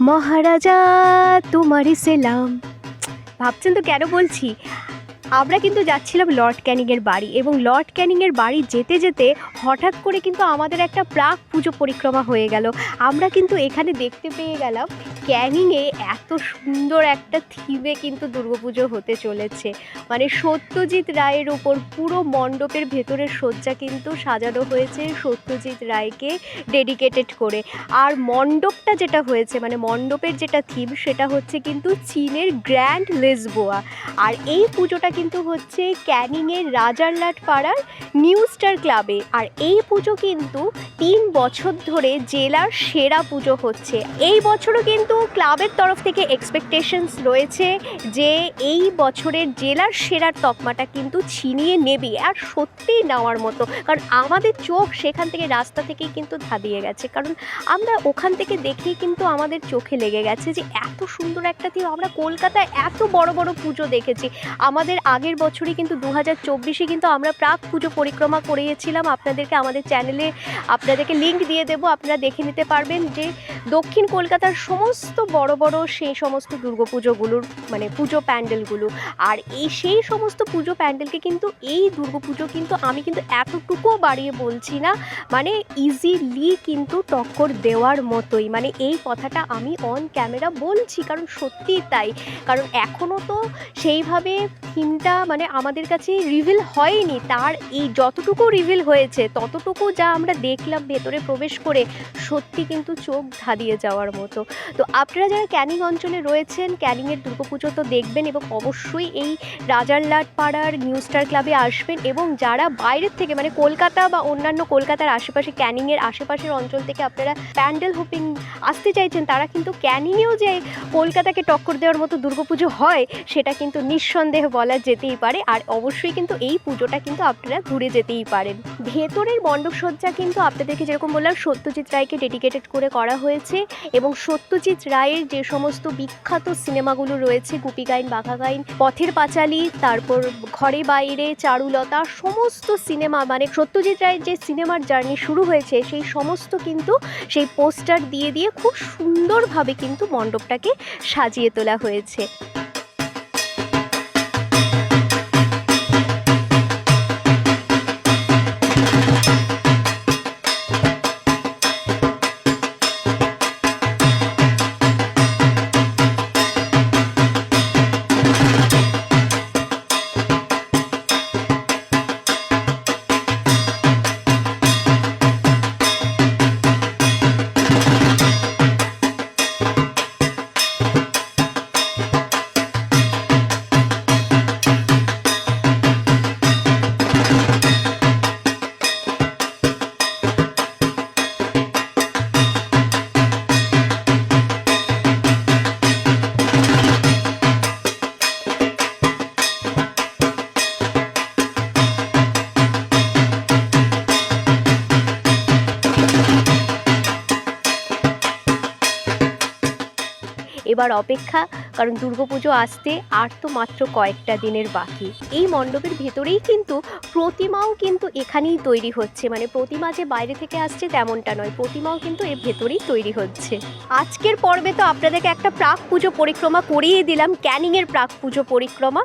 মহারাজা তোমারই সেলাম। ভাবছেন তো কেন বলছি? আমরা কিন্তু যাচ্ছিলাম লর্ড ক্যানিংয়ের বাড়ি এবং লর্ড ক্যানিংয়ের বাড়ি যেতে যেতে হঠাৎ করে কিন্তু আমাদের একটা প্রাক পুজো পরিক্রমা হয়ে গেল। আমরা কিন্তু এখানে দেখতে পেয়ে গেলাম ক্যানিংয়ে এত সুন্দর একটা থিমে কিন্তু দুর্গাপুজো হতে চলেছে। মানে সত্যজিৎ রায়ের ওপর পুরো মণ্ডপের ভেতরের সজ্জা কিন্তু সাজানো হয়েছে সত্যজিৎ রায়কে ডেডিকেটেড করে। আর মণ্ডপটা যেটা হয়েছে মানে মণ্ডপের যেটা থিম সেটা হচ্ছে কিন্তু চীনের গ্র্যান্ড লেসবোয়া আর এই পুজোটা কিন্তু হচ্ছে ক্যানিংয়ের রাজারলাট পাড়ার নিউ স্টার ক্লাবে। আর এই পুজো কিন্তু তিন বছর ধরে জেলার সেরা পুজো হচ্ছে। এই বছরও কিন্তু ক্লাবের তরফ থেকে এক্সপেকটেশনস রয়েছে যে এই বছরের জেলার সেরার তকমাটা কিন্তু ছিনিয়ে নেবে আর সত্যিই নেওয়ার মতো। কারণ আমাদের চোখ সেখান থেকে রাস্তা থেকেই কিন্তু ধাঁধিয়ে গেছে। কারণ আমরা ওখান থেকে দেখেই কিন্তু আমাদের চোখে লেগে গেছে যে এত সুন্দর একটা থিম আমরা কলকাতায় এত বড় বড় পুজো দেখেছি। আমাদের আগের বছরই কিন্তু দু হাজার চব্বিশে কিন্তু আমরা প্রাক পুজো পরিক্রমা করিয়েছিলাম। আপনাদেরকে আমাদের চ্যানেলে, আপনাদেরকে লিঙ্ক দিয়ে দেবো। আপনারা দেখে নিতে পারবেন যে দক্ষিণ কলকাতার সমস্ত বড় বড় সেই সমস্ত দুর্গাপুজোগুলোর মানে পুজো প্যান্ডেলগুলো। আর এই সেই সমস্ত পুজো প্যান্ডেলকে কিন্তু, এই দুর্গাপুজো কিন্তু আমি কিন্তু এতটুকুও বাড়িয়ে বলছি না মানে ইজিলি কিন্তু টক্কর দেওয়ার মতোই। মানে এই কথাটা আমি অন ক্যামেরা বলছি, কারণ সত্যিই তাই। কারণ এখনও তো সেইভাবে থিমটা মানে আমাদের কাছে রিভিল হয়নি। তার এই যতটুকু রিভিল হয়েছে, ততটুকু যা আমরা দেখলাম ভেতরে প্রবেশ করে, সত্যি কিন্তু চোখ ধাঁধিয়ে যাওয়ার মতো। তো আপনারা যারা ক্যানিং অঞ্চলে রয়েছেন ক্যানিংয়ের দুর্গাপুজো তো দেখবেন এবং অবশ্যই এই রাজারলাট পাড়ার নিউ স্টার ক্লাবে আসবেন এবং যারা বাইরের থেকে মানে কলকাতা বা অন্যান্য কলকাতার আশেপাশে ক্যানিংয়ের আশেপাশের অঞ্চল থেকে আপনারা প্যান্ডেল হোপিং আসতে চাইছেন, তারা কিন্তু ক্যানিংয়েও যে কলকাতাকে টক্কর দেওয়ার মতো দুর্গাপুজো হয়, সেটা কিন্তু নিঃসন্দেহে বলা যেতেই পারে। আর অবশ্যই কিন্তু এই পুজোটা কিন্তু আপনারা ঘুরে যেতেই পারেন। ভেতরের মণ্ডপসজ্জা কিন্তু আপনাদেরকে যেরকম বললাম, সত্যজিৎ রায়কে ডেডিকেটেড করে করা হয়েছে। এবং সত্যজিৎ রায়ের যে সমস্ত বিখ্যাত সিনেমাগুলো রয়েছে, গুপি গাইন, বাঘা গাইন, পথের পাঁচালি, তারপর ঘরে বাইরে, চারুলতা, সমস্ত সিনেমা মানে সত্যজিৎ রায়ের যে সিনেমার জার্নি শুরু হয়েছে, সেই সমস্ত কিন্তু সেই পোস্টার দিয়ে দিয়ে খুব সুন্দরভাবে কিন্তু মণ্ডপটাকে সাজিয়ে তোলা হয়েছে। এবার অপেক্ষা, কারণ দুর্গাপুজো আসতে আর তো মাত্র কয়েকটা দিনের বাকি। এই মণ্ডপের ভেতরেই কিন্তু প্রতিমাও কিন্তু এখানেই তৈরি হচ্ছে। মানে প্রতিমা যে বাইরে থেকে আসছে তেমনটা নয়, প্রতিমাও কিন্তু এর ভেতরেই তৈরি হচ্ছে। আজকের পর্বে তো আপনাদেরকে একটা প্রাক পুজো পরিক্রমা করিয়ে দিলাম ক্যানিংয়ের প্রাক পুজো পরিক্রমা।